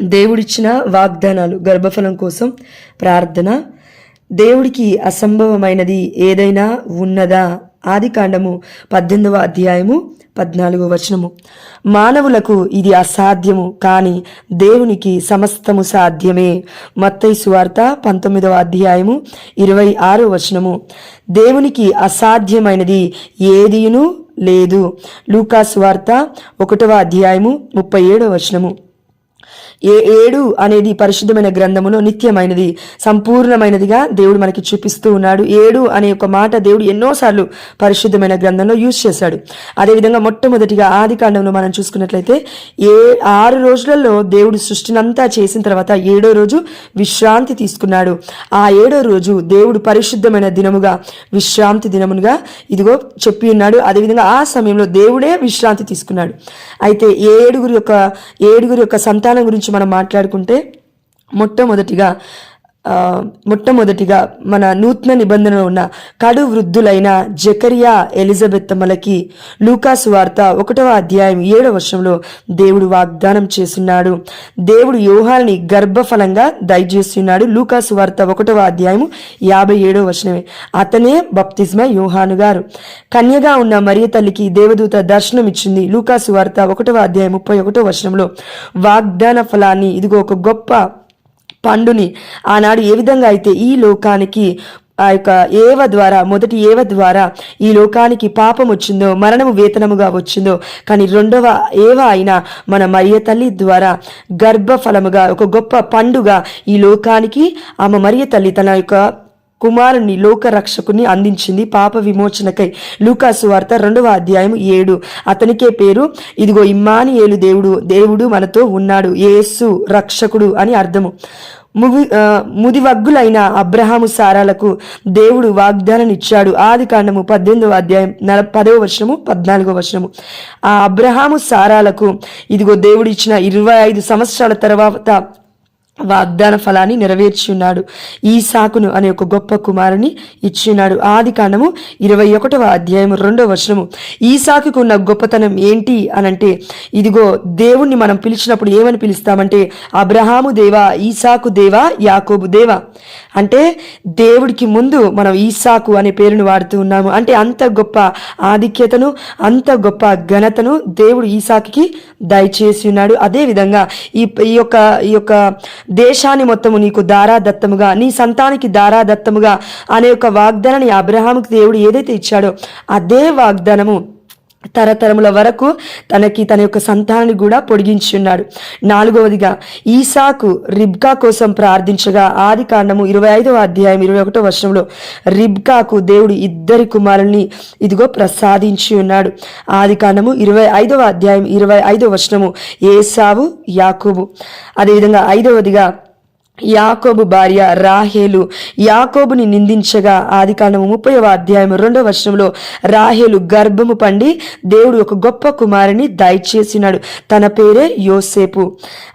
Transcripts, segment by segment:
దేవుడిచ్చిన వాగ్దానాలు గర్భఫలం కోసం ప్రార్థన. దేవుడికి అసంభవమైనది ఏదైనా ఉన్నదా? ఆది కాండము పద్దెనిమిదవ అధ్యాయము పద్నాలుగో వచనము. మానవులకు ఇది అసాధ్యము కానీ దేవునికి సమస్తము సాధ్యమే. మత్తై సువార్త పంతొమ్మిదవ అధ్యాయము ఇరవై ఆరో వచనము. దేవునికి అసాధ్యమైనది ఏదీను లేదు. లూకాసు వార్త ఒకటవ అధ్యాయము ముప్పై ఏడవ వచనము. ఏ ఏడు అనేది పరిశుద్ధమైన గ్రంథములో నిత్యమైనది సంపూర్ణమైనదిగా దేవుడు మనకి చూపిస్తూ ఉన్నాడు. ఏడు అనే ఒక మాట దేవుడు ఎన్నోసార్లు పరిశుద్ధమైన గ్రంథంలో యూజ్ చేశాడు. అదేవిధంగా మొట్టమొదటిగా ఆది కాండంలో మనం చూసుకున్నట్లయితే ఏ ఆరు రోజులలో దేవుడు సృష్టినంతా చేసిన తర్వాత ఏడో రోజు విశ్రాంతి తీసుకున్నాడు. ఆ ఏడో రోజు దేవుడు పరిశుద్ధమైన దినముగా విశ్రాంతి దినముగా ఇదిగో చెప్పి ఉన్నాడు. అదేవిధంగా ఆ సమయంలో దేవుడే విశ్రాంతి తీసుకున్నాడు. అయితే ఏడుగురి యొక్క ఏడుగురి యొక్క సంతానం గురించి మనం మాట్లాడుకుంటే మొట్టమొదటిగా మొట్టమొదటిగా మన నూతన నిబంధనలో ఉన్న కడు వృద్ధులైన జకరియా ఎలిజబెత్తమ్మలకి లూకాసు వార్త ఒకటవ అధ్యాయం ఏడవ వర్షంలో దేవుడు వాగ్దానం చేస్తున్నాడు. దేవుడు యోహాల్ని గర్భఫలంగా దయచేస్తున్నాడు. లూకాసు వార్త ఒకటవ అధ్యాయం యాభై ఏడవ వచనమే. అతనే బప్తిస్మ యోహాను గారు. కన్యగా ఉన్న మరియ తల్లికి దేవదూత దర్శనం ఇచ్చింది. లూకాసు వార్త ఒకటవ అధ్యాయం ముప్పై ఒకటో వచనంలో వాగ్దాన ఫలాన్ని ఇదిగో ఒక గొప్ప పండుని. ఆనాడు ఏ విధంగా అయితే ఈ లోకానికి ఆ యొక్క ఏవ ద్వారా మొదటి ఏవ ద్వారా ఈ లోకానికి పాపం వచ్చిందో మరణము వేతనముగా వచ్చిందో కానీ రెండవ ఏవ అయినా మన మరియ తల్లి ద్వారా గర్భఫలముగా ఒక గొప్ప పండుగ ఈ లోకానికి ఆమె మరియ తల్లి తన యొక్క కుమారుని లోక రక్షకుని అందించింది పాప విమోచనకై. లూకాసు వార్త రెండవ అధ్యాయం ఏడు. అతనికే పేరు ఇదిగో ఇమ్మానియేలు దేవుడు దేవుడు మనతో ఉన్నాడు యేసు రక్షకుడు అని అర్థము. మువి ముదివగ్గులైన అబ్రహాము సారాలకు దేవుడు వాగ్దానం ఇచ్చాడు ఆది కాండము పద్దెనిమిదవ అధ్యాయం నల పదవ వర్షము పద్నాలుగో వర్షము ఆ అబ్రహాము సారాలకు ఇదిగో దేవుడిచ్చిన ఇరవై ఐదు సంవత్సరాల తర్వాత వాగ్దాన ఫలాన్ని నెరవేర్చి ఉన్నాడు సాకును అనే ఒక గొప్ప కుమారుని ఇచ్చున్నాడు ఆది కాండము ఇరవై ఒకటవ అధ్యాయం రెండవ వచనము. సాకుకు ఉన్న గొప్పతనం ఏంటి అనంటే ఇదిగో దేవుణ్ణి మనం పిలిచినప్పుడు ఏమని పిలుస్తామంటే అబ్రహాము దేవా ఈసాకు దేవా యాకోబు దేవా? అంటే దేవుడికి ముందు మనం ఈసాకు అనే పేరును వాడుతూ ఉన్నాము. అంటే అంత గొప్ప ఆధిక్యతను అంత గొప్ప ఘనతను దేవుడు ఈసాకి దయచేసి ఉన్నాడు. అదేవిధంగా ఈ ఈ యొక్క ఈ యొక్క దేశాన్ని మొత్తము నీకు దారాదత్తముగా నీ సంతానికి దారాదత్తముగా అనే ఒక వాగ్దానాన్ని అబ్రహాముకు దేవుడు ఏదైతే ఇచ్చాడో అదే వాగ్దానము తరతరముల వరకు తనకి తన యొక్క సంతానాన్ని కూడా పొడిగించి ఉన్నాడు నాలుగవదిగా ఈసాకు రిబ్కా కోసం ప్రార్థించగా ఆది కాండము ఇరవై ఐదవ అధ్యాయం ఇరవై ఒకటో వర్షంలో రిబ్కాకు దేవుడు ఇద్దరి కుమారుల్ని ఇదిగో ప్రసాదించి ఉన్నాడు ఆది కాండము ఇరవై ఐదవ అధ్యాయం ఇరవై ఐదవ వర్షము ఏసావు యాకూబు. అదేవిధంగా ఐదవదిగా యాకోబు భార్య రాహేలు యాకోబుని నిందించగా ఆది కాండము ముప్పై అధ్యాయం రెండవ వర్షంలో రాహేలు గర్భము పండి దేవుడు ఒక గొప్ప కుమారుని దయచేసినాడు. తన పేరే యోసేపు.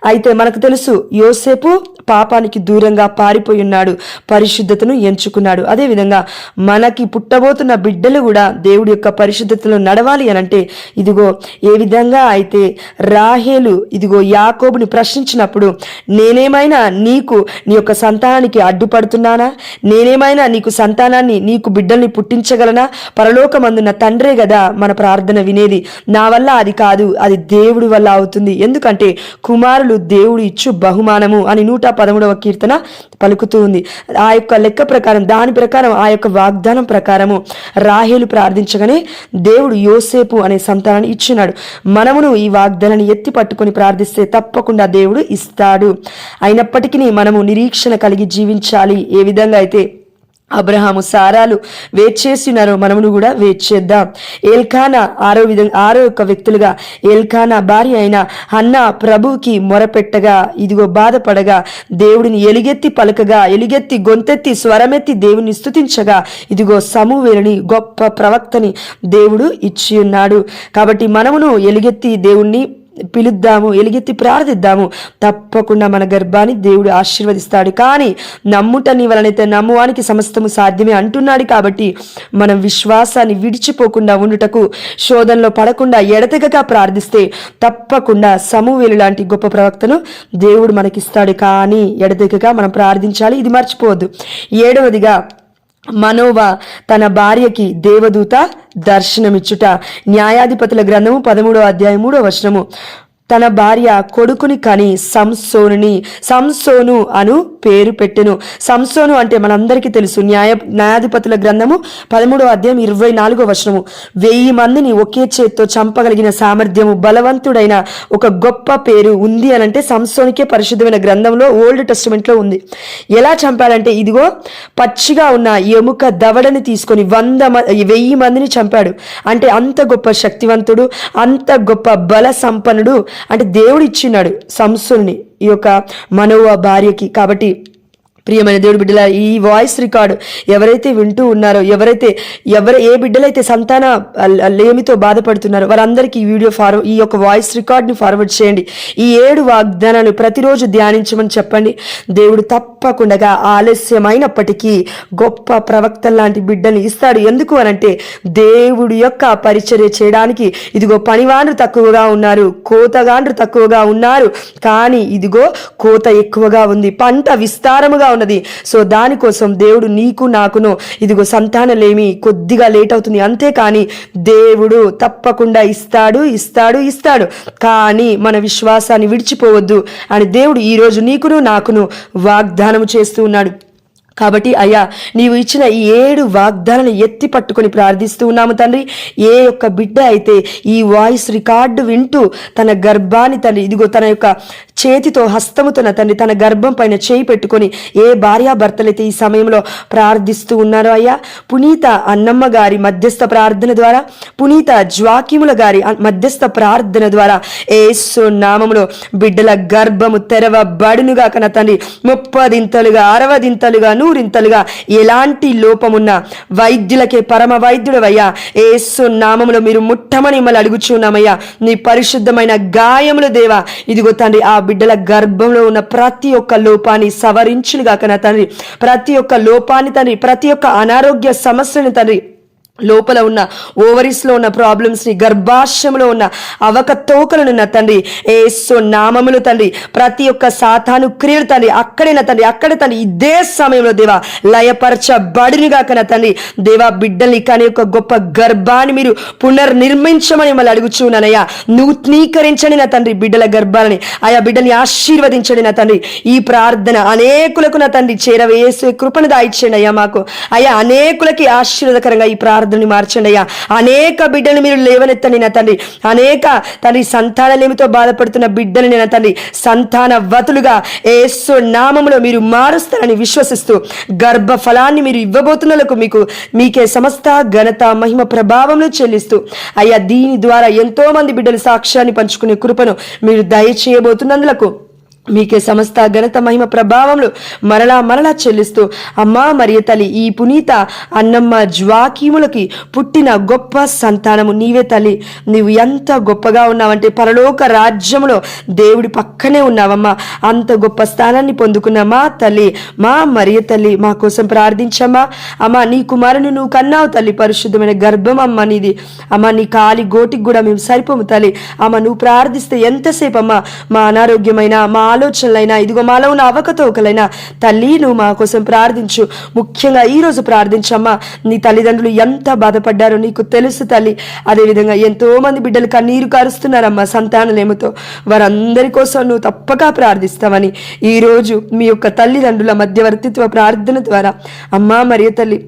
అయితే మనకు తెలుసు యోసేపు పాపానికి దూరంగా పారిపోయి ఉన్నాడు పరిశుద్ధతను ఎంచుకున్నాడు. అదేవిధంగా మనకి పుట్టబోతున్న బిడ్డలు కూడా దేవుడి యొక్క పరిశుద్ధతలో నడవాలి అని అంటే ఇదిగో ఏ విధంగా అయితే రాహేలు ఇదిగో యాకోబుని ప్రశ్నించినప్పుడు నేనేమైనా నీకు నీ యొక్క సంతానానికి అడ్డుపడుతున్నానా? నేనేమైనా నీకు సంతానాన్ని నీకు బిడ్డల్ని పుట్టించగలనా? పరలోకమందున్న తండ్రే కదా మన ప్రార్థన వినేది. నా వల్ల అది కాదు అది దేవుడి వల్ల అవుతుంది. ఎందుకంటే కుమారులు దేవుడు ఇచ్చు బహుమానము అని నూట పదమూడవ కీర్తన పలుకుతూ ఉంది. ఆ యొక్క లెక్క ప్రకారం దాని ప్రకారం ఆ యొక్క వాగ్దానం ప్రకారము రాహేలు ప్రార్థించగానే దేవుడు యోసేపు అనే సంతానాన్ని ఇచ్చినాడు. మనమును ఈ వాగ్దానాన్ని ఎత్తి పట్టుకొని ప్రార్థిస్తే తప్పకుండా దేవుడు ఇస్తాడు. అయినప్పటికీ మనము నిరీక్షణ కలిగి జీవించాలి. ఏ విధంగా అయితే అబ్రహాము సారాలు వెయిట్ చేస్తున్నారు మనమును కూడా వెయిట్ చేద్దాం. ఏల్కానా ఆరో విధంగా ఆరో యొక్క వ్యక్తులుగా ఏల్కానా భార్య అయిన అన్న ప్రభువుకి మొరపెట్టగా ఇదిగో బాధపడగా దేవుడిని ఎలుగెత్తి పలకగా ఎలుగెత్తి గొంతెత్తి స్వరమెత్తి దేవుని స్థుతించగా ఇదిగో సమూవేలుని గొప్ప ప్రవక్తని దేవుడు ఇచ్చి ఉన్నాడు కాబట్టి మనమును ఎలుగెత్తి దేవుణ్ణి పిలుద్దాము ఎలుగెత్తి ప్రార్థిద్దాము. తప్పకుండా మన గర్భాన్ని దేవుడు ఆశీర్వదిస్తాడు. కానీ నమ్ముట నీ వలనైతే నమ్మువానికి సమస్తము సాధ్యమే అంటున్నాడు కాబట్టి మనం విశ్వాసాన్ని విడిచిపోకుండా ఉండుటకు శోధనలో పడకుండా ఎడతెగగా ప్రార్థిస్తే తప్పకుండా సమూవేలు లాంటి గొప్ప ప్రవక్తను దేవుడు మనకిస్తాడు. కానీ ఎడతెగగా మనం ప్రార్థించాలి ఇది మర్చిపోవద్దు. ఏడవదిగా మనోవ తన భార్యకి దేవదూత దర్శనమిచ్చుట. న్యాయాధిపతుల గ్రంథము పదమూడో అధ్యాయం మూడో వచనము. తన భార్య కొడుకుని కని సంసోనుని సంసోను అను పేరు పెట్టెను. సంసోను అంటే మనందరికీ తెలుసు న్యాయ న్యాయాధిపతుల గ్రంథము పదమూడో అధ్యాయం ఇరవై నాలుగో వచనము. వెయ్యి మందిని ఒకే చేత్తో చంపగలిగిన సామర్థ్యము బలవంతుడైన ఒక గొప్ప పేరు ఉంది అని అంటే సంసోనికే పరిశుద్ధమైన గ్రంథంలో ఓల్డ్ టెస్టిమెంట్లో ఉంది. ఎలా చంపాడంటే ఇదిగో పచ్చిగా ఉన్న ఎముక దవడని తీసుకొని వంద మ- వెయ్యి మందిని చంపాడు. అంటే అంత గొప్ప శక్తివంతుడు అంత గొప్ప బల సంపన్నుడు అంటే దేవుడు ఇచ్చినాడు సంసుల్ని ఈ యొక్క మనోవ భార్యకి. కాబట్టి ప్రియమైన దేవుడు బిడ్డల ఈ వాయిస్ రికార్డు ఎవరైతే వింటూ ఉన్నారో ఎవరైతే ఎవరు ఏ బిడ్డలైతే సంతాన లేమితో బాధపడుతున్నారో వారందరికీ ఈ వీడియో ఫార్వ ఈ యొక్క వాయిస్ రికార్డ్ని ఫార్వర్డ్ చేయండి. ఈ ఏడు వాగ్దానాలు ప్రతిరోజు ధ్యానించమని చెప్పండి. దేవుడు తప్పకుండా ఆలస్యమైనప్పటికీ గొప్ప ప్రవక్త లాంటి బిడ్డని ఇస్తాడు. ఎందుకు అనంటే దేవుడి యొక్క పరిచర్య చేయడానికి ఇదిగో పనివాండ్రు తక్కువగా ఉన్నారు కోతగాండ్రు తక్కువగా ఉన్నారు. కానీ ఇదిగో కోత ఎక్కువగా ఉంది పంట విస్తారముగా ఉన్నది. సో దానికోసం దేవుడు నీకు నాకును ఇదిగో సంతానలేమి కొద్దిగా లేట్ అవుతుంది. అంతేకాని దేవుడు తప్పకుండా ఇస్తాడు ఇస్తాడు ఇస్తాడు. కానీ మన విశ్వాసాన్ని విడిచిపోవద్దు అని దేవుడు ఈరోజు నీకును నాకును వాగ్దానము చేస్తూ ఉన్నాడు. కాబట్టి అయ్యా నీవు ఇచ్చిన ఈ ఏడు వాగ్దానాలను ఎత్తి పట్టుకొని ప్రార్థిస్తూ ఉన్నాము తండ్రి. ఏ యొక్క బిడ్డ అయితే ఈ వాయిస్ రికార్డు వింటూ తన గర్భాన్ని తండ్రి ఇదిగో తన యొక్క చేతితో హస్తముతో నా తండ్రి తన గర్భం పైన చేయి పెట్టుకొని ఏ భార్యాభర్తలైతే ఈ సమయంలో ప్రార్థిస్తూ ఉన్నారో అయ్యా పునీత అన్నమ్మ గారి మధ్యస్థ ప్రార్థన ద్వారా పునీత జ్వాకిముల గారి మధ్యస్థ ప్రార్థన ద్వారా ఏసు నామములో బిడ్డల గర్భము తెరవబడునుగా కన తండ్రి. ముప్పదింతలుగా అరవదింతలుగా నూరింతలుగా ఎలాంటి లోపమున్నా వైద్యులకే పరమ వైద్యుడవయ్యా ఏసు నామములో మీరు ముట్టమని మిమ్మల్ని అడుగుచున్నామయ్యా. నీ పరిశుద్ధమైన గాయములు దేవా. ఇదిగో తండ్రి ఆ బిడ్డల గర్భంలో ఉన్న ప్రతి ఒక్క లోపాన్ని సవరించునుగా నా తండ్రి. ప్రతి ఒక్క లోపాన్ని తండ్రి ప్రతి ఒక్క అనారోగ్య సమస్యని తండ్రి లోపల ఉన్న ఓవరీస్లో ఉన్న ప్రాబ్లమ్స్ని గర్భాశయంలో ఉన్న అవకతోకలను నా తండ్రి ఏసు నామములు తండ్రి ప్రతి ఒక్క సాతాను క్రియలు తండ్రి అక్కడే నా తండ్రి అక్కడే తండ్రి ఇదే సమయంలో దేవా లయపరచబడినిగా కన తండ్రి. దేవా బిడ్డల్ని కానీ ఒక గొప్ప గర్భాన్ని మీరు పునర్నిర్మించమని మళ్ళీ అడుగుచున్నానయ్యా. నూతనీకరించండి నా తండ్రి బిడ్డల గర్భాలని. ఆయా బిడ్డల్ని ఆశీర్వదించండి నా తండ్రి. ఈ ప్రార్థన అనేకులకు నా తండ్రి చేరవేసే కృపను దాయిచ్చండి అయ్యా మాకు. అయ్యా అనేకులకి ఆశీర్వదకరంగా ఈ ప్రార్థనని మార్చండి అయ్యా. అనేక బిడ్డలు మీరు లేవనెత్తండి నా తండ్రి. అనేక తండ్రి సంతానలేమితో బాధపడుతున్న బిడ్డలు నా తండ్రి. సంతాన వతులుగా ఏసు నామములో మీరు మారుస్తారని విశ్వసిస్తూ గర్భ ఫలాన్ని మీరు ఇవ్వబోతున్నలకు మీకు మీకే సమస్త ఘనత మహిమ ప్రభావంలో చెల్లిస్తూ అయ్యా దీని ద్వారా ఎంతో మంది బిడ్డలు సాక్ష్యాన్ని పంచుకునే కృపను మీరు దయచేయబోతున్నందులకు మీకే సమస్త ఘనత మహిమ ప్రభావములు మరలా మరలా చెల్లిస్తూ అమ్మా మరియ తల్లి ఈ పునీత అన్నమ్మ జ్వాకీములకి పుట్టిన గొప్ప సంతానము నీవే తల్లి. నీవు ఎంత గొప్పగా ఉన్నావంటే పరలోక రాజ్యములో దేవుడి పక్కనే ఉన్నావమ్మా. అంత గొప్ప స్థానాన్ని పొందుకున్న మా తల్లి మా మరియ తల్లి మా కోసం ప్రార్థించమ్మా. అమ్మా నీ కుమారుని నువ్వు కన్నావు తల్లి పరిశుద్ధమైన గర్భం అమ్మ నీది. అమ్మ నీ కాలి గోటికి కూడా మేము సరిపోము తల్లి. అమ్మ నువ్వు ప్రార్థిస్తే ఎంతసేపు అమ్మా మా అనారోగ్యమైన మా ఆలోచనలైనా ఇదిగో మాలో ఉన్న అవకతవకలైనా తల్లి నువ్వు మా కోసం ప్రార్థించు. ముఖ్యంగా ఈ రోజు ప్రార్థించమ్మా. నీ తల్లిదండ్రులు ఎంత బాధపడ్డారో నీకు తెలుసు తల్లి. అదేవిధంగా ఎంతో మంది బిడ్డలు కన్నీరు కారుస్తున్నారమ్మా సంతానలేమతో. వారందరి కోసం నువ్వు తప్పక ప్రార్థిస్తావని. ఈ రోజు మీ యొక్క తల్లిదండ్రుల మధ్యవర్తిత్వ ప్రార్థన ద్వారా. అమ్మా మరియు తల్లి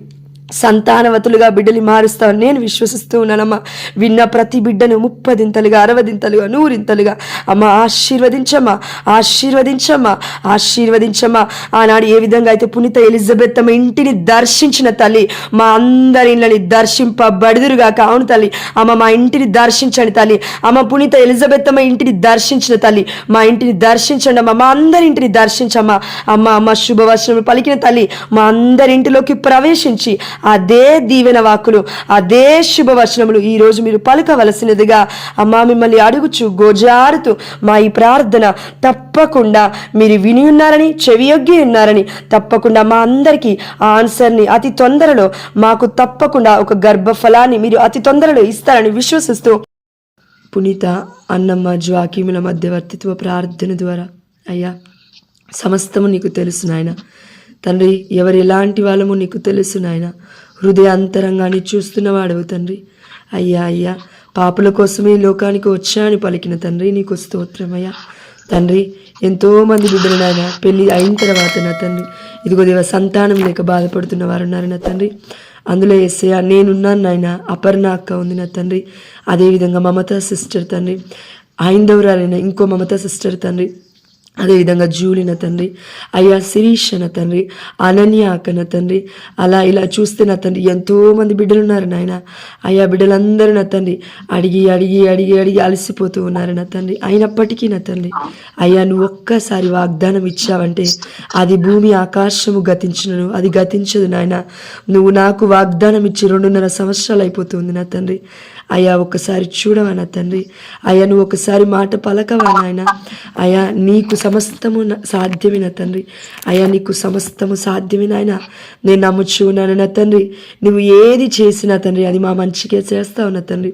సంతానవతులుగా బిడ్డలు మారుస్తావని నేను విశ్వసిస్తూ ఉన్నానమ్మా. విన్న ప్రతి బిడ్డను ముప్పదింతలుగా అరవదింతలుగా నూరింతలుగా. అమ్మ ఆశీర్వదించమ్మా. ఆశీర్వదించమ్మా. ఆశీర్వదించమ్మా. ఆనాడు ఏ విధంగా అయితే పునీత ఎలిజబెత్ తమ ఇంటిని దర్శించిన తల్లి మా అందరి ఇళ్ళని దర్శింపబడుదురుగా కావును తల్లి. అమ్మ మా ఇంటిని దర్శించండి తల్లి. అమ్మ పునీత ఎలిజబెత్ తమ ఇంటిని దర్శించిన తల్లి మా ఇంటిని దర్శించండి అమ్మ. మా అందరి ఇంటిని దర్శించమ్మా. అమ్మ అమ్మ శుభవచనం పలికిన తల్లి మా అందరి ఇంటిలోకి ప్రవేశించి అదే దీవెన వాక్కులు అదే శుభవచనములు ఈ రోజు మీరు పలకవలసినదిగా. అమ్మా మిమ్మల్ని అడుగుచు గోజారుతూ మా ఈ ప్రార్థన తప్పకుండా మీరు విని ఉన్నారని చెవియొగ్గి ఉన్నారని తప్పకుండా మా అందరికీ ఆ ఆన్సర్ని అతి తొందరలో మాకు తప్పకుండా ఒక గర్భఫలాన్ని మీరు అతి తొందరలో ఇస్తారని విశ్వసిస్తూ. పునీత అన్నమ్మ జ్వాకీముల మధ్యవర్తిత్వ ప్రార్థన ద్వారా. అయ్యా సమస్తము నీకు తెలుసు నాయన. తండ్రి ఎవరు ఎలాంటి నీకు తెలుసు నాయన. హృదయ అంతరంగాన్ని చూస్తున్నవాడవు తండ్రి. అయ్యా అయ్యా పాపుల కోసమే లోకానికి వచ్చాని పలికిన తండ్రి నీకు స్తోత్రమయ్యా. తండ్రి ఎంతోమంది బిడ్డలు నాయన పెళ్ళి అయిన తర్వాత నా తండ్రి. ఇదిగో దేవ సంతానం లేక బాధపడుతున్న వారు ఉన్నారు నా తండ్రి. అందులో ఎస్ఐ నేనున్నాను నాయన అపర్ణ అక్క ఉంది నా తండ్రి. అదేవిధంగా మమతా సిస్టర్ తండ్రి. ఐందవరాలైన ఇంకో మమతా సిస్టర్ తండ్రి. అదేవిధంగా జూలిన తండ్రి అయ్యా శిరీష్ అన్న తండ్రి అనన్య అక్కన తండ్రి అలా ఇలా చూస్తే నా తండ్రి ఎంతోమంది బిడ్డలు ఉన్నారు నాయన. అయ్యా బిడ్డలందరూ నా తండ్రి అడిగి అడిగి అడిగి అడిగి అలసిపోతూ ఉన్నారు నా తండ్రి. అయినప్పటికీ నా తండ్రి అయ్యా నువ్వు ఒక్కసారి వాగ్దానం ఇచ్చావంటే అది భూమి ఆకాశము గతించినను అది గతించదు నాయన. నువ్వు నాకు వాగ్దానం ఇచ్చి రెండున్నర సంవత్సరాలు అయిపోతుంది నా తండ్రి. అయ్యా ఒకసారి చూడవా నా తండ్రి? అయ్యా నువ్వు ఒకసారి మాట పలకవా నాయన? అయ్యా నీకు సమస్తము నా- సాధ్యమే నా తండ్రి? అయ్యా నీకు సమస్తము సాధ్యమే నాయన. నేను నమ్ముచున్నాను నా తండ్రి. నువ్వు ఏది చేసినా తండ్రి అది మా మంచిగా చేస్తావు నా తండ్రి?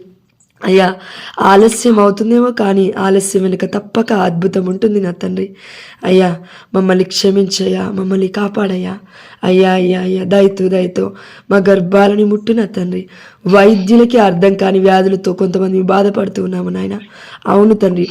అయ్యా ఆలస్యం అవుతుందేమో కానీ ఆలస్యం వెనుక తప్పక అద్భుతం ఉంటుంది నా తండ్రి. అయ్యా మమ్మల్ని క్షమించయ్యా మమ్మల్ని కాపాడయ్యా. అయ్యా అయ్యా అయ్యా దయతో దయతో మా గర్భాలని ముట్టు నా తండ్రి. వైద్యులకి అర్థం కాని వ్యాధులతో కొంతమంది బాధపడుతూ ఉన్నాము నాయన. అవును తండ్రి.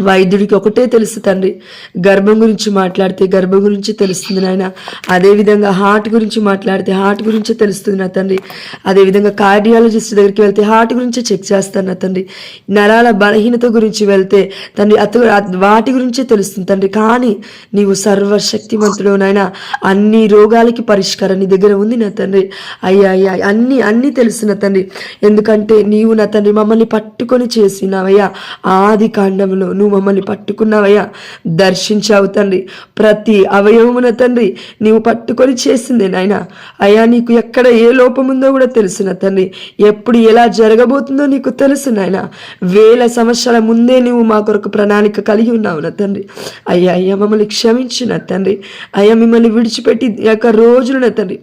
వైద్యుడికి ఒకటే తెలుసు తండ్రి. గర్భం గురించి మాట్లాడితే గర్భం గురించి తెలుస్తుంది నాయన. అదేవిధంగా హార్ట్ గురించి మాట్లాడితే హార్ట్ గురించి తెలుస్తుంది నా తండ్రి. అదేవిధంగా కార్డియాలజిస్ట్ దగ్గరికి వెళ్తే హార్ట్ గురించే చెక్ చేస్తాను నా తండ్రి. నరాల బలహీనత గురించి వెళ్తే తండ్రి అత వాటి గురించే తెలుస్తుంది తండ్రి. కానీ నీవు సర్వశక్తిమంతుడు నాయన. అన్ని రోగాలకి పరిష్కారం నీ దగ్గర ఉంది నా తండ్రి. అయ్యా అయ్యా అన్ని అన్ని తెలుసు నా తండ్రి. ఎందుకంటే నీవు నా తండ్రి మమ్మల్ని పట్టుకొని చేసినావయ్యా. ఆది కాండంలో నువ్వు మమ్మల్ని పట్టుకున్నావయ్యా. దర్శించావు తండ్రి. ప్రతి అవయవమున తండ్రి నీవు పట్టుకొని చేసిందే నాయన. అయ్యా నీకు ఎక్కడ ఏ లోపం ఉందో కూడా తెలుసు నా తండ్రి. ఎప్పుడు ఎలా జరగబోతుందో నీకు తెలుసు నాయన. వేల సంవత్సరాల ముందే నువ్వు మా కొరకు ప్రణాళిక కలిగి ఉన్నావు నా తండ్రి. అయ్యా అయ్యా మమ్మల్ని క్షమించు నా తండ్రి. అయ్యా మిమ్మల్ని విడిచిపెట్టి యొక్క రోజులు నా తండ్రి.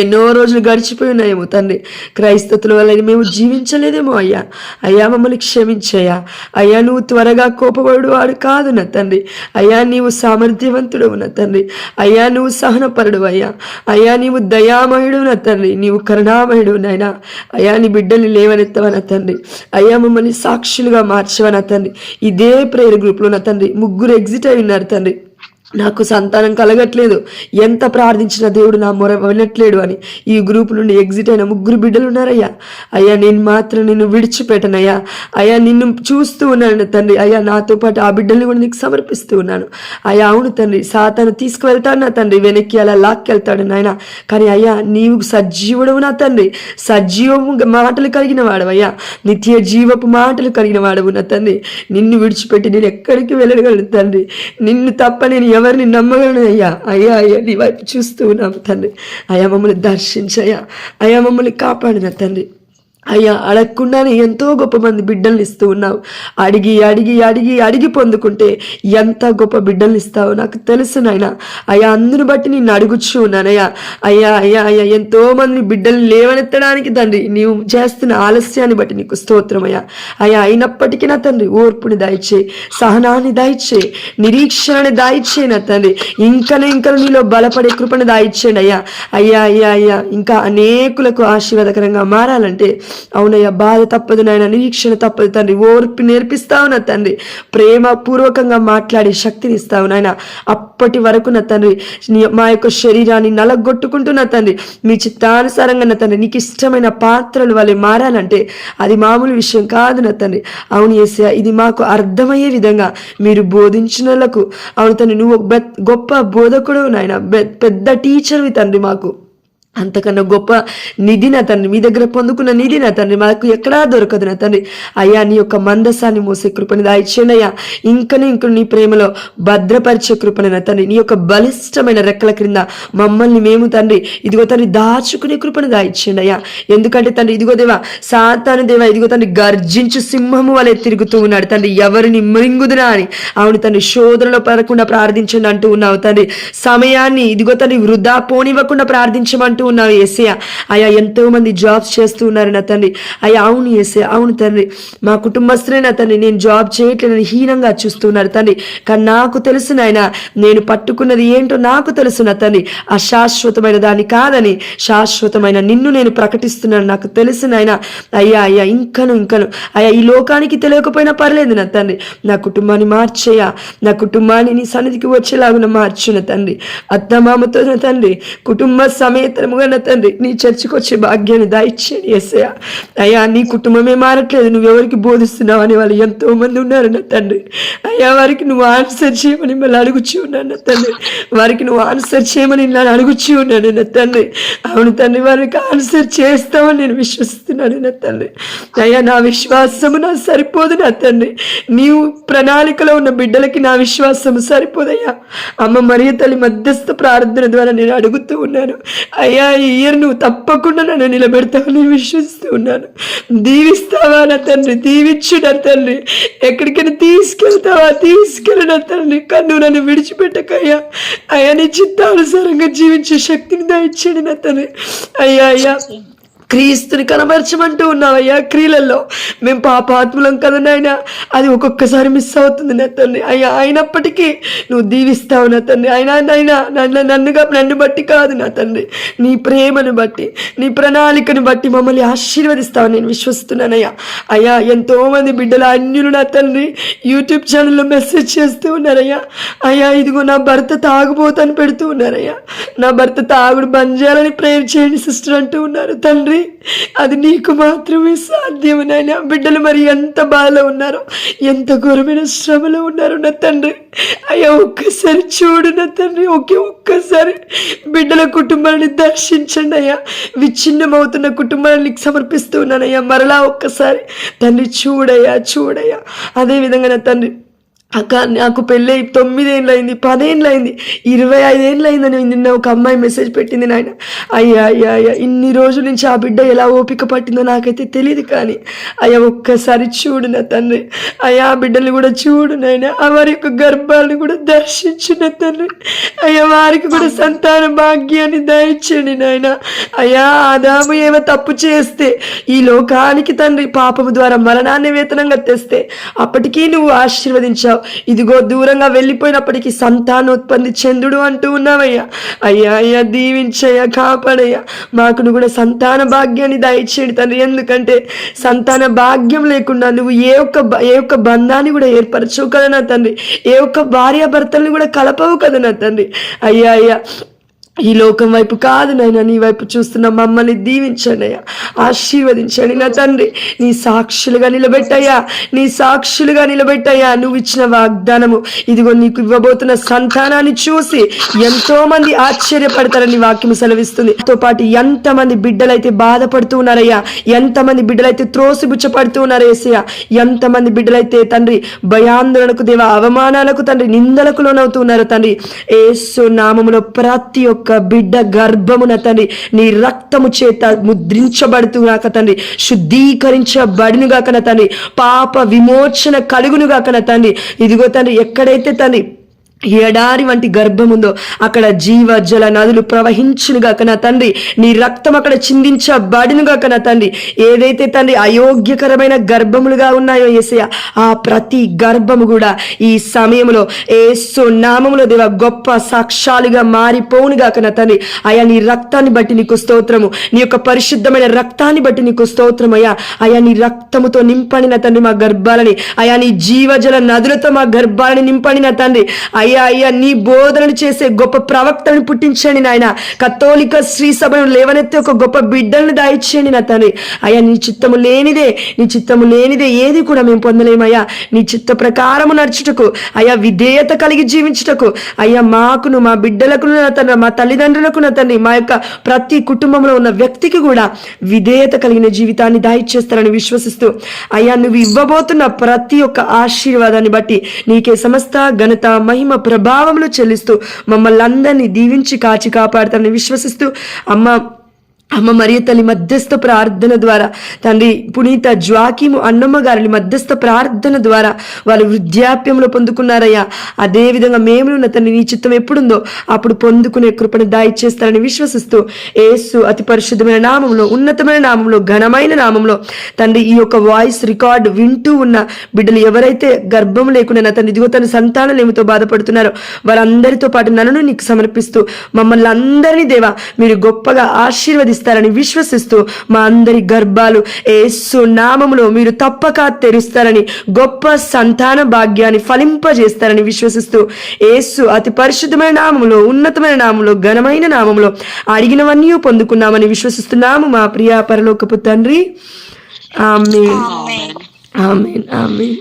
ఎన్నో రోజులు గడిచిపోయి ఉన్నాయేమో తండ్రి. క్రైస్తతుల వల్ల మేము జీవించలేదేమో అయ్యా. అయ్యా మమ్మల్ని క్షమించయ్యా. అయ్యా నువ్వు త్వరగా కోపపడు వాడు కాదు నా తండ్రి. అయ్యా నీవు సామర్థ్యవంతుడు నా తండ్రి. అయ్యా నువ్వు సహనపరుడు అయ్యా. అయ్యా నీవు దయామయుడు నా తండ్రి. నీవు కరుణామయుడు నాయనా. అయ్యా నీ బిడ్డల్ని లేవనెత్తవ నా తండ్రి. అయ్యా మమ్మల్ని సాక్షులుగా మార్చవ నా తండ్రి. ఇదే ప్రేయర్ గ్రూప్లో నా తండ్రి. ముగ్గురు ఎగ్జిట్ అయి ఉన్నారు తండ్రి. నాకు సంతానం కలగట్లేదు. ఎంత ప్రార్థించిన దేవుడు నా మొర వినట్లేడు అని. ఈ గ్రూప్ నుండి ఎగ్జిట్ అయిన ముగ్గురు బిడ్డలు ఉన్నారయ్యా. అయ్యా నేను మాత్రం నిన్ను విడిచిపెట్టనయ్యా. అయ్యా నిన్ను చూస్తూ ఉన్నాను తండ్రి. అయ్యా నాతో పాటు ఆ బిడ్డల్ని కూడా నీకు సమర్పిస్తూ ఉన్నాను. అయ్యా అవును తండ్రి. సాతాను తీసుకువెళ్తాడు నా తండ్రి. వెనక్కి అలా లాక్కెళ్తాడు నాయన. కానీ అయ్యా నీవు సజీవుడు నా తండ్రి. సజీవము మాటలు కలిగిన వాడవయ్యా నిత్య జీవపు మాటలు కలిగిన వాడవు నా తండ్రి. నిన్ను విడిచిపెట్టి నేను ఎక్కడికి వెళ్ళగలను తండ్రి. నిన్ను తప్ప నేను ఎవరిని నమ్మగలను అయ్యా అయ్యా అయ్యా నీ వైపు చూస్తూ ఉన్నాము తండ్రి అయా మమ్మల్ని దర్శించయ్యా అయా మమ్మల్ని కాపాడిన తండ్రి అయ్యా అడగకుండానే ఎంతో గొప్ప మంది బిడ్డల్ని ఇస్తూ ఉన్నావు. అడిగి అడిగి అడిగి అడిగి పొందుకుంటే ఎంత గొప్ప బిడ్డల్ని ఇస్తావో నాకు తెలుసు నాయన. అయ్యా అందును బట్టి నేను అడుగుచ్చు ఉన్నానయ్యా అయ్యా. అయ్యా అయ్యా ఎంతో మంది బిడ్డల్ని లేవనెత్తడానికి తండ్రి నీవు చేస్తున్న ఆలస్యాన్ని బట్టి నీకు స్తోత్రం అయ్యా. అయ్యా అయినప్పటికీ నా తండ్రి ఓర్పుని దాయిచ్చే సహనాన్ని దాయిచ్చే నిరీక్షణని దాయిచ్చే నా తండ్రి. ఇంకను ఇంకా నీలో బలపడే కృపను దాయిచ్చేయండి అయ్యా. అయ్యా అయ్యా అయ్యా ఇంకా అనేకులకు ఆశీర్వాదకరంగా మారాలంటే అవునయ్యా బాధ తప్పదు నాయన నిరీక్షణ తప్పదు తండ్రి ఓర్పు నేర్పిస్తావు నా తండ్రి? ప్రేమ పూర్వకంగా మాట్లాడే శక్తిని ఇస్తావు నాయన. అప్పటి వరకు నా తండ్రి మా యొక్క శరీరాన్ని నలగొట్టుకుంటున్న తండ్రి మీ చిత్తానుసారంగా నా తండ్రి నీకు ఇష్టమైన పాత్రలు వాళ్ళే మారాలంటే అది మామూలు విషయం కాదు నా తండ్రి. అవును ఏసయ్య ఇది మాకు అర్థమయ్యే విధంగా మీరు బోధించినలకు అవును తండ్రి నువ్వు బె- గొప్ప బోధకుడు నాయన పెద్ద టీచర్వి తండ్రి మాకు. అంతకన్నా గొప్ప నిధి నా తండ్రి. మీ దగ్గర పొందుకున్న నిధి నా తండ్రి. మాకు ఎక్కడా దొరకదు నా తండ్రి. అయ్యా నీ యొక్క మందసాన్ని మోసే కృపని దాయిచ్చండి అయ్యా. ఇంకను ఇంకను నీ ప్రేమలో భద్రపరిచే కృపని నా తండ్రి. నీ యొక్క బలిష్టమైన రెక్కల క్రింద మమ్మల్ని మేము తండ్రి. ఇదిగో తండ్రి దాచుకునే కృపని దాయిచ్చండి అయ్యా. ఎందుకంటే తండ్రి ఇదిగో దేవా సాతాను దేవా ఇదిగో తండ్రి గర్జించు సింహము వలె తిరుగుతూ ఉన్నాడు తండ్రి. ఎవరిని మృంగుదునా అని. అవును తండ్రి శోధనలో పడకుండా ప్రార్థించండి అంటూ ఉన్నావు తండ్రి. సమయాన్ని ఇదిగో తండ్రి వృధా పోనివ్వకుండా ప్రార్థించమంటూ ఉన్నావు ఏసయ్య. అయా ఎంతో మంది జాబ్స్ చేస్తూ ఉన్నారు నా తండ్రి. అయ్యా అవును ఏసయ్య అవును తండ్రి. మా కుటుంబస్తులే నా తండ్రి నేను జాబ్ చేయట్లేదని హీనంగా చూస్తున్నారు తండ్రి. కానీ నాకు తెలుసు నాయన నేను పట్టుకున్నది ఏంటో నాకు తెలుసు నా తండ్రి. అశాశ్వతమైన దాన్ని కాదని శాశ్వతమైన నిన్ను నేను ప్రకటిస్తున్నాను నాకు తెలుసు నాయన. అయ్యా అయ్యా ఇంకను ఇంకను. అయ్యా ఈ లోకానికి తెలియకపోయినా పర్లేదు నా తండ్రి. నా కుటుంబాన్ని మార్చేయా నా కుటుంబాన్ని నీ సన్నిధికి వచ్చేలాగున మార్చున తండ్రి. అత్తమామతో నా తండ్రి కుటుంబ సమేతముగా నా తండ్రి నీ చర్చికి వచ్చే భాగ్యాన్ని దాయిచ్చేయండి ఎస్ఐయా అయ్యా నీ కుటుంబమే మారట్లేదు నువ్వు ఎవరికి బోధిస్తున్నావు అని వాళ్ళు ఎంతో మంది ఉన్నారు నా తండ్రి. అయ్యా వారికి నువ్వు ఆన్సర్ చేయమని మళ్ళీ అడుగుచి ఉన్నాను నా తండ్రి. వారికి నువ్వు ఆన్సర్ చేయమని నన్ను అడుగుచి ఉన్నాను నా తండ్రి. అవును తండ్రి వారికి ఆన్సర్ చేస్తామని నేను విశ్వసిస్తున్నాను నా తండ్రి. అయ్యా నా విశ్వాసము నా సరిపోదు నా తండ్రి. నీవు ప్రణాళికలో ఉన్న బిడ్డలకి నా విశ్వాసము సరిపోదయ్యా. అమ్మ మరియ తల్లి మధ్యస్థ ప్రార్థన ద్వారా నేను అడుగుతూ ఉన్నాను. అయ్యా ఈ ఇయర్ నువ్వు తప్పకుండా నన్ను నిలబెడతావని విశ్వసిస్తూ ఉన్నాను. దీవిస్తావా నా తండ్రి? దీవించు నా తండ్రి. ఎక్కడికైనా తీసుకెళ్తావా? తీసుకెళ్ళి నా తండ్రి. కన్ను నన్ను విడిచిపెట్టకయ్యా. అయ్యా నీ చిత్తానుసారంగా జీవించే శక్తిని దాయిచ్చండి నా తండ్రి. అయ్యా అయ్యా. క్రీస్తుని కనబరచమంటూ ఉన్నావయ్యా క్రియలలో. మేము పాపాత్ములం కదా నాయన. అది ఒక్కొక్కసారి మిస్ అవుతుంది నా తండ్రి అయ్యా అయినప్పటికీ నువ్వు దీవిస్తావు నా తండ్రి అయినా నాయన నన్ను నన్నుగా నన్ను బట్టి కాదు నా తండ్రి నీ ప్రేమను బట్టి నీ ప్రణాళికను బట్టి మమ్మల్ని ఆశీర్వదిస్తావు నేను విశ్వసిస్తున్నానయ్యా. అయ్యా ఎంతోమంది బిడ్డల అన్యులు నా తండ్రి యూట్యూబ్ ఛానల్లో మెసేజ్ చేస్తూ ఉన్నారయ్యా. అయ్యా ఇదిగో నా భర్త తాగుబోతని పెడుతూ ఉన్నారయ్యా. నా భర్త తాగుడు బంద్ చేయాలని ప్రేయర్ చేయండి సిస్టర్ అంటూ ఉన్నారు. తండ్రి అది నీకు మాత్రమే సాధ్యము నాయన బిడ్డలు మరి ఎంత బాధలో ఉన్నారో ఎంత ఘోరమైన శ్రమలో ఉన్నారు నా తండ్రి. అయ్యా ఒక్కసారి చూడు నా తండ్రి ఒకే ఒక్కసారి బిడ్డల కుటుంబాన్ని దర్శించండి అయ్యా. విచ్ఛిన్నమవుతున్న కుటుంబాన్ని సమర్పిస్తూ ఉన్నానయ్యా. మరలా ఒక్కసారి తండ్రి చూడయ్యా చూడయ్యా. అదేవిధంగా నా తండ్రి అక్క నాకు పెళ్ళి తొమ్మిదేళ్ళు అయింది పదేళ్ళు అయింది ఇరవై ఐదేళ్ళు అయిందని నిన్న ఒక అమ్మాయి మెసేజ్ పెట్టింది నాయన. అయ్యా అయ్యా అయ్యా ఇన్ని రోజుల నుంచి ఆ బిడ్డ ఎలా ఓపిక పట్టిందో నాకైతే తెలియదు కానీ అయ్యా ఒక్కసారి చూడు నా తండ్రి. అయ్యా ఆ బిడ్డలు కూడా చూడు నాయన. ఆ వారి యొక్క గర్భాలను కూడా దర్శించు నా తండ్రి. అయ్యా వారికి కూడా సంతాన భాగ్యాన్ని దయచండి నాయన. అయ్యా ఆదాము ఏమో తప్పు చేస్తే ఈ లోకానికి తండ్రి పాపము ద్వారా మరణాన్ని వేతనంగా తెస్తే అప్పటికీ నువ్వు ఆశీర్వదించావు. ఇదిగో దూరంగా వెళ్ళిపోయినప్పటికీ సంతానోత్పత్తి చెందుడు అంటూ ఉన్నావయ్యా. అయ్యా అయ్యా దీవించయ్యా కాపాడయ్యా. మాకును కూడా సంతాన భాగ్యాన్ని దయచేయండి తండ్రి. ఎందుకంటే సంతాన భాగ్యం లేకుండా నువ్వు ఏ ఒక్క బ- ఏ ఒక్క బంధాన్ని కూడా ఏర్పరచవు కదా నా తండ్రి. ఏ ఒక్క భార్యాభర్తలను కూడా కలపవు కదా నా తండ్రి. అయ్యా అయ్యా ఈ లోకం వైపు కాదు నాయన నీ వైపు చూస్తున్న మమ్మల్ని దీవించండి అయ్యా ఆశీర్వదించండి. నా తండ్రి నీ సాక్షులుగా నిలబెట్టయ్యా నీ సాక్షులుగా నిలబెట్టయ్యా. నువ్వు ఇచ్చిన వాగ్దానము ఇదిగో నీకు ఇవ్వబోతున్న సంతానాన్ని చూసి ఎంతో మంది ఆశ్చర్యపడతారని వాక్యం సెలవిస్తుంది. తో పాటు ఎంతమంది బిడ్డలైతే బాధపడుతూ ఉన్నారయ్యా ఎంతమంది బిడ్డలైతే త్రోసిబుచ్చపడుతూ ఉన్నారు ఏసయ్య ఎంతమంది బిడ్డలైతే తండ్రి భయాందోళనకు దేవ అవమానాలకు తండ్రి నిందలకు లోనవుతూ ఉన్నారు తండ్రి ఏసు నామములో ప్రతి ఒక్క బిడ్డ గర్భమున తండ్రి నీ రక్తము చేత ముద్రించబడుతుగాక తండ్రి శుద్ధీకరించబడినుగాక తండ్రి పాప విమోచన కలుగునుగాక తండ్రి ఇదిగో తండ్రి ఎక్కడైతే తండ్రి ఎడారి వంటి గర్భముందో అక్కడ జీవ జల నదులు ప్రవహించునుగాక నా తండ్రి. నీ రక్తం అక్కడ చిందించబడినగాక నా తండ్రి. ఏదైతే తండ్రి అయోగ్యకరమైన గర్భములుగా ఉన్నాయో ఏసయ ఆ ప్రతి గర్భము కూడా ఈ సమయంలో ఏసు నామములో దేవ గొప్ప సాక్ష్యాలుగా మారిపోవునుగాక నా తండ్రి. అయా నీ రక్తాన్ని బట్టి నీకు స్తోత్రము. నీ యొక్క పరిశుద్ధమైన రక్తాన్ని బట్టి నీకు స్తోత్రం అయ్యా. అయా నీ రక్తముతో నింపడిన నా తండ్రి మా గర్భాలని. అయా నీ జీవజల నదులతో మా గర్భాలని నింపండి నా తండ్రి. అయ్యా అయ్యా అయ్యా నీ బోధనలు చేసే గొప్ప ప్రవక్తలను పుట్టించండి నాయన. కథోలిక శ్రీ సభను లేవనెత్తి ఒక గొప్ప బిడ్డలను దాయిచ్చేయండి నా తండ్రి. అయ్యా నీ చిత్తము లేనిదే నీ చిత్తము లేనిదే ఏది కూడా మేము పొందలేమయ్యా. నీ చిత్త ప్రకారము నడుచుటకు అయ్యా విధేయత కలిగి జీవించుటకు అయ్యా మాకును మా బిడ్డలకు నా తండ్రి మా తల్లిదండ్రులకు నా తండ్రి మా యొక్క ప్రతి కుటుంబంలో ఉన్న వ్యక్తికి కూడా విధేయత కలిగిన జీవితాన్ని దాయిచ్చేస్తారని విశ్వసిస్తూ అయ్యా నువ్వు ఇవ్వబోతున్న ప్రతి ఒక్క ఆశీర్వాదాన్ని బట్టి నీకే సమస్త ఘనత మహిమ ప్రభావములు చెల్లిస్తూ మమ్మల్ని అందరినీ దీవించి కాచి కాపాడతారని విశ్వసిస్తూ అమ్మ అమ్మ మరియు తల్లి మధ్యస్థ ప్రార్థన ద్వారా తండ్రి పునీత జ్వాకిము అన్నమ్మ గారిని మధ్యస్థ ప్రార్థన ద్వారా వాళ్ళు వృద్ధాప్యంలో పొందుకున్నారయ్యా. అదే విధంగా మేము తండ్రి నీ చిత్తం ఎప్పుడుందో అప్పుడు పొందుకునే కృపను దాయిచ్చేస్తారని విశ్వసిస్తూ ఏసు అతి పరిశుద్ధమైన నామంలో ఉన్నతమైన నామంలో ఘనమైన నామంలో తండ్రి ఈ యొక్క వాయిస్ రికార్డ్ వింటూ ఉన్న బిడ్డలు ఎవరైతే గర్భం లేకుండా నా తండ్రి ఇదిగో తన సంతానం ఏమితో బాధపడుతున్నారో వారందరితో పాటు నన్ను నీకు సమర్పిస్తూ మమ్మల్ని అందరినీ దేవా మీరు గొప్పగా ఆశీర్వదిస్తారని విశ్వసిస్తూ మా అందరి గర్భాలు ఏసు నామములో మీరు తప్పక తెరుస్తారని గొప్ప సంతాన భాగ్యాన్ని ఫలింపజేస్తారని విశ్వసిస్తూ ఏసు అతి పరిశుద్ధమైన నామములో ఉన్నతమైన నామములో ఘనమైన నామములో అడిగినవన్నీ పొందుకున్నామని విశ్వసిస్తున్నాము మా ప్రియ పరలోకపు తండ్రి. ఆమె ఆమెన్. ఆమెన్.